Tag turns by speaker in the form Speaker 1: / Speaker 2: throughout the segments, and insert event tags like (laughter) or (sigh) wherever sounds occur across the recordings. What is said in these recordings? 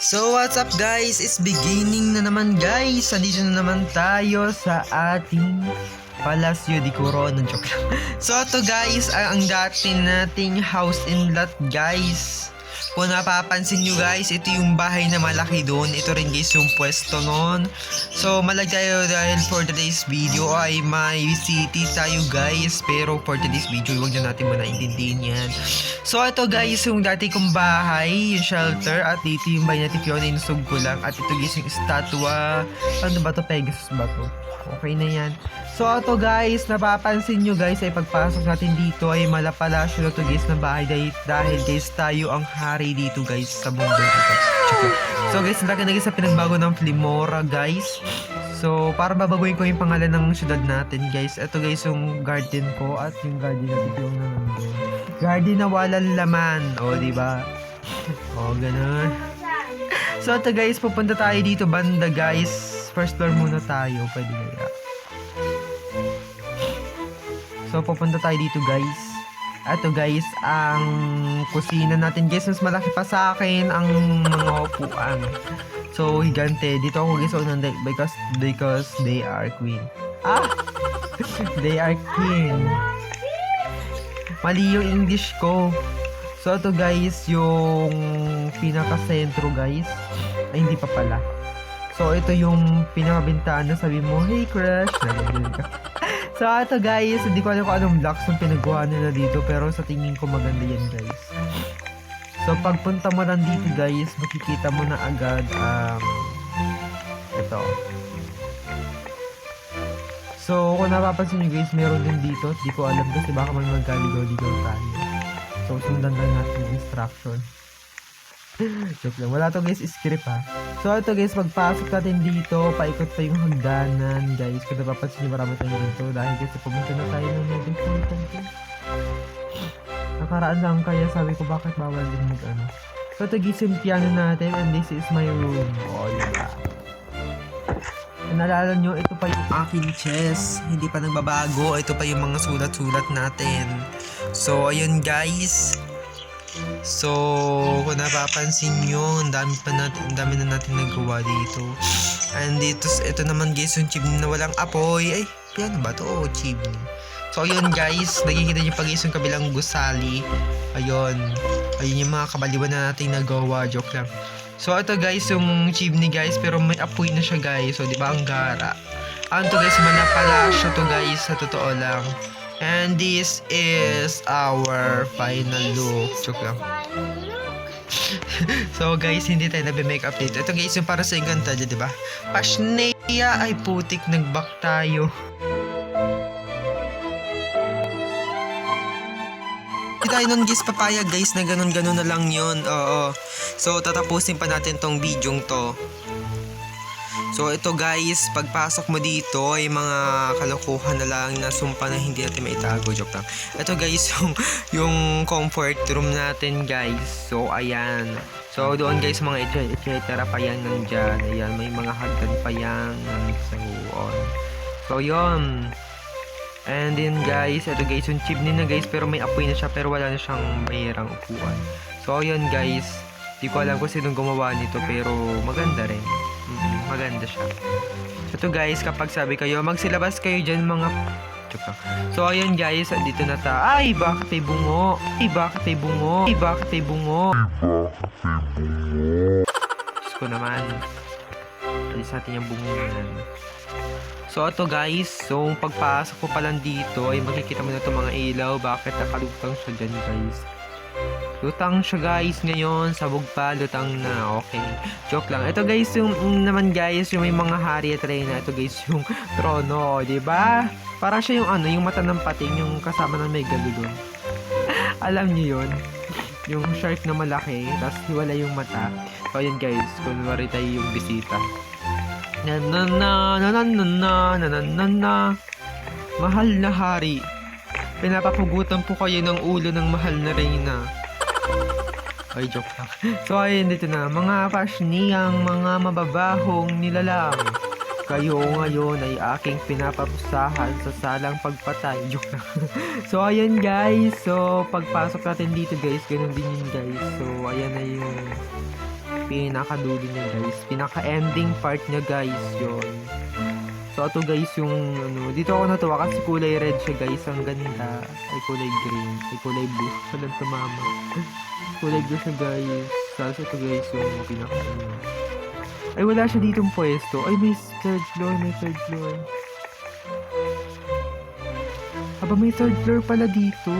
Speaker 1: So what's up guys? It's beginning na naman guys. Andito na naman tayo sa ating Palacio de Corona. Joke. (laughs) So ito guys, ang dati nating house in lot guys. Kung napapansin nyo guys, ito yung bahay na malaki doon. Ito rin guys yung pwesto noon. So malag tayo dahil for today's video ay may city tayo guys. Pero for today's video, huwag na natin muna intindihin yan. So ito guys, yung dati kong bahay, yung shelter, at dito yung bahay natin Fiona, inusog ko lang. At ito guys yung estatwa, ano ba to? Pegasus ba to? Okay na yan. So ito guys, napapansin nyo guys, ay pagpasok natin dito ay malapalasyo na to guys na bahay dahil, dahil guys tayo ang hari dito guys sa mundo. Tsaka. So guys, laki na guys sa pinagbago ng Flimora guys. So, para babaguhin ko yung pangalan ng syudad natin, guys. Ito, guys, yung garden ko at yung garden natin yung na. Garden na walang laman. O, di ba? O, ganun. So, ito, guys, pupunta tayo dito, banda, guys. First floor muna tayo. Pwede kaya. So, pupunta tayo dito, guys. Ito, guys, ang kusina natin, guys. Mas malaki pa sa akin ang mga upuan. So, higante. Dito ako guys deck because, because they are queen. Ah! (laughs) they are king. Mali yung English ko. So, ito guys, yung pinaka-sentro guys. Ay, hindi pa pala. So, ito yung pinaka-bintana. Sabi mo, hey crush. Nagagawin ka. So, ito guys, hindi ko alam kung anong blocks yung pinagawa nila dito. Pero sa tingin ko maganda yan guys. So, pagpunta mo lang dito guys, makikita mo na agad ang ito. So, kung napapansin nyo guys, meron din dito. Di ko alam kasi baka may magkaligaw-ligaw tayo. So, sundan lang natin yung instruction. Joke lang. Wala to guys, script ha. So, ito guys, pagpasok natin dito, paikot pa yung hagdanan guys. Kung napapansin nyo, marami tayong dito. Dahil kasi pumunta na tayo ng Modern Fulton Nakaraan lang kaya sabi ko bakit bawal din mag ano. So ito gising piano natin and this is my room. Oh? Kung naalala nyo, ito pa yung aking chess. Hindi pa nagbabago. Ito pa yung mga sulat-sulat natin. So, ayun guys. So, kung napapansin nyo, ang dami pa natin, ang dami na natin nagawa dito. And dito, ito naman guys, yung chimney na walang apoy. Ay, piano ba to? Oh, chimney. So, ayun guys, nakikita niyo pag yung kabilang gusali. Ayun. Ayun yung mga kabaliwan na nating nagawa. Joke lang. So, ito guys, yung chimney guys, pero may apoy na siya guys. So, di ba ang gara? Ano to guys, manapalasyo to guys, sa totoo lang. And this is our final look. Joke lang. (laughs) so guys, hindi tayo nabe-makeup dito. Ito guys, yung para sa ganta, di ba? Pasneya ay putik, nag-back tayo. Tayo nun guys papayag guys na ganun-ganun na lang yon Oo. So tatapusin pa natin tong bidyong to. So ito guys, pagpasok mo dito ay mga kalokohan na lang na sumpa na hindi natin maitago. Joke lang. Ito guys, (laughs) yung, yung comfort room natin guys. So ayan. So doon guys mga et etc pa yan nandyan. Ayan, may mga hagdan pa yan. So on. So yun. And then guys, ito guys, yung chimney na guys, pero may apoy na siya, pero wala na siyang bayarang upuan. So ayun guys, di ko alam kung sinong gumawa nito, pero maganda rin. Maganda siya. So ito guys, kapag sabi kayo, magsilabas kayo dyan mga... So ayun guys, dito na ta. Ay, bakit may bungo? Ay, bakit may bungo? Ay, bakit may bungo? Diyos ko naman. Alis natin yung bungo yan. So ito guys, so pagpasok ko pa lang dito ay makikita mo na itong mga ilaw. Bakit nakalutang siya dyan guys? Lutang siya guys ngayon, sabog pa, lutang na, okay. Joke lang. Ito guys, yung mm, naman guys, yung may mga hari at reyna. Ito guys, yung (laughs) trono, di ba? Parang siya yung ano, yung mata ng pating, yung kasama ng may galulong. (laughs) Alam niyo yun? Yung shark na malaki, tapos wala yung mata. So yun guys, kunwari tayo yung bisita. Na na na na na na na na na na Mahal na hari Pinapapugutan po kayo ng ulo ng mahal na reyna Ay, joke lang. So, ayun dito na. Mga pasniyang, mga mababahong nilalang. Kayo ngayon ay aking pinaparusahan sa salang pagpatay. Joke lang. (laughs) so, ayun guys. So, pagpasok natin dito guys, ganun din yun guys. So, ayan na yung pinakadulo niya guys. Pinaka-ending part niya guys yun. So ito guys yung ano, dito ako natuwa kasi kulay red siya guys. Ang ganda. Ay kulay green. Ay kulay blue. Walang tumama. (laughs) kulay blue siya guys. Tapos ito guys yung pinaka ano. Ay wala siya ditong pwesto. Ay may third floor, may third floor. Aba may third floor pala dito.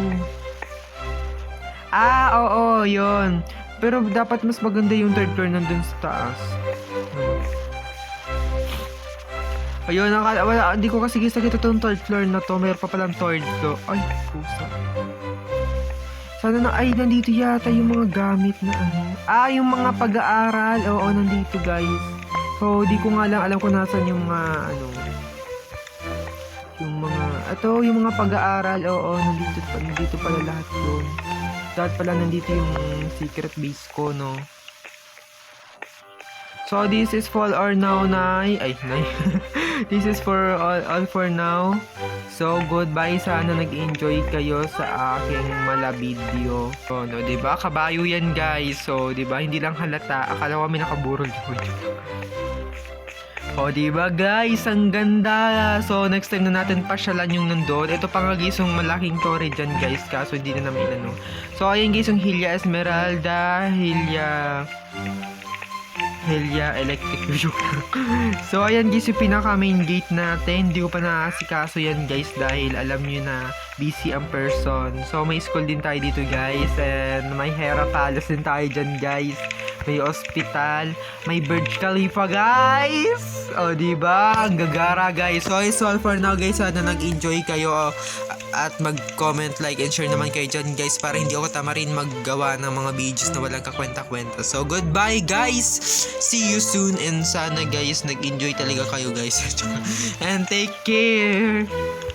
Speaker 1: Ah, oo, yon. Pero dapat mas maganda yung third floor nandun sa taas. Ayun, akala, wala, hindi ko kasi gusto ito itong third floor na to. Mayroon pa palang third floor. Ay, pusa. Sana na, ay, nandito yata yung mga gamit na ano. Ah, yung mga pag-aaral. Oo, nandito guys. So, di ko nga lang alam kung nasan yung mga, ano, yung mga, ito, yung mga pag-aaral. Oo, nandito, nandito pala lahat yun. Dapat pala nandito yung secret base ko, no? So, this is for or now, Nay. Ay, Nay. (laughs) this is for all, all for now. So, goodbye. Sana nag-enjoy kayo sa aking mala video. So, no, ba? Kabayo 'yan, guys. So, ba? Hindi lang halata. Akala ko may nakaburol. (laughs) O, di ba guys? Ang ganda. So, next time na natin pasyalan yung nandun. Ito pa nga guys, yung malaking tore dyan guys. Kaso hindi na namin ano. So, ayun guys, yung Hilya Esmeralda, Hilya... Helia Electric View. (laughs) so, ayan guys, yung pinaka main gate natin. Hindi ko pa naasikaso yan guys dahil alam nyo na busy ang person. So, may school din tayo dito guys. And may Hera Palace din tayo dyan guys. May hospital. May Burj Khalifa guys. O, di ba? Ang gagara guys. So, it's all for now guys. Sana nag-enjoy kayo at mag-comment, like, and share naman kayo dyan guys para hindi ako tamarin maggawa ng mga videos na walang kakwenta-kwenta. So, goodbye guys! See you soon and sana guys nag-enjoy talaga kayo guys. (laughs) and take care!